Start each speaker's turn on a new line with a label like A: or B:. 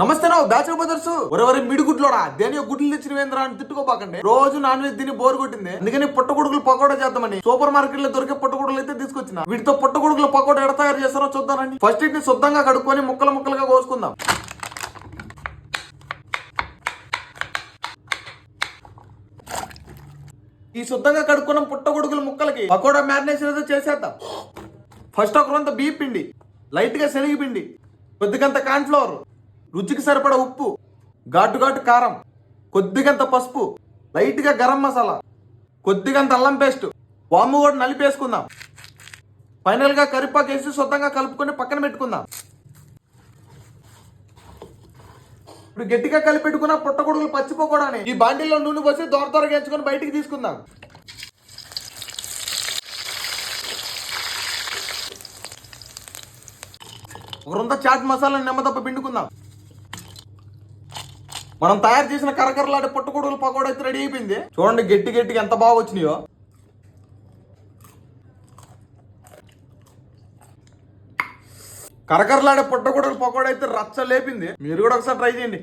A: నమస్తే నా batch brothers. ఒరెవరి మిడి గుడ్లోడా? దేని గుడ్లు తెచ్చినవేంద్రా అని తిట్టుకోపాకండి రోజు నాన్ వెజ్ తిని బోర్ కొట్టింది. అందుకని పుట్టగొడుగులు పకోడా చేద్దామని సూపర్ మార్కెట్లో దొరికే పుట్టగొడుగులు అయితే తీసుకొచ్చిన. వీటితో పుట్టగొడుగుల పకోడా ఎడ తయారు చేస్తారో చూద్దానండి ఫస్ట్ వీటిని శుద్ధంగా కడుక్కొని ముక్కలు ముక్కలుగా కోసుకుందాం. ఈ శుద్ధంగా కడుక్కున్న పుట్టగొడుగుల ముక్కలకి పకోడా మ్యారినేషన్ అయితే చేసేద్దాం. ఫస్ట్ ఒక రొంత బియ్య పిండి. లైట్గా శనగపిండి. కొద్దిగంత కార్న్ఫ్లవర్ రుచికి సరిపడ ఉప్పు ఘాటు ఘాటు కారం కొద్దిగంత పసుపు లైట్గా గరం మసాలా కొద్దిగంత అల్లం పేస్ట్ వాము కూడా నలిపేసుకుందాం. ఫైనల్గా కరివేపాకు కరిపాకు వేసి శుద్ధంగా కలుపుకొని పక్కన పెట్టుకుందాం. ఇప్పుడు గట్టిగా కలిపి పెట్టుకున్న పుట్టగొడుగులు పచ్చిపోకూడని ఈ బాండీలో నూనె పోసి దొర దోరగా ఎంచుకొని బయటికి తీసుకుందాం. ఒక రొంత చాట్ మసాలా నిమ్మదప్ప పిండుకుందాం. మనం తయారు చేసిన కరకరలాడే పుట్టగొడుగులు పకోడ అయితే రెడీ అయిపోయింది. చూడండి గట్టి గట్టిగా ఎంత బాగా వచ్చినాయో. కరకరలాడే పుట్టగొడలు పకోడ అయితే రచ్చ లేపింది. మీరు కూడా ఒకసారి ట్రై చేయండి.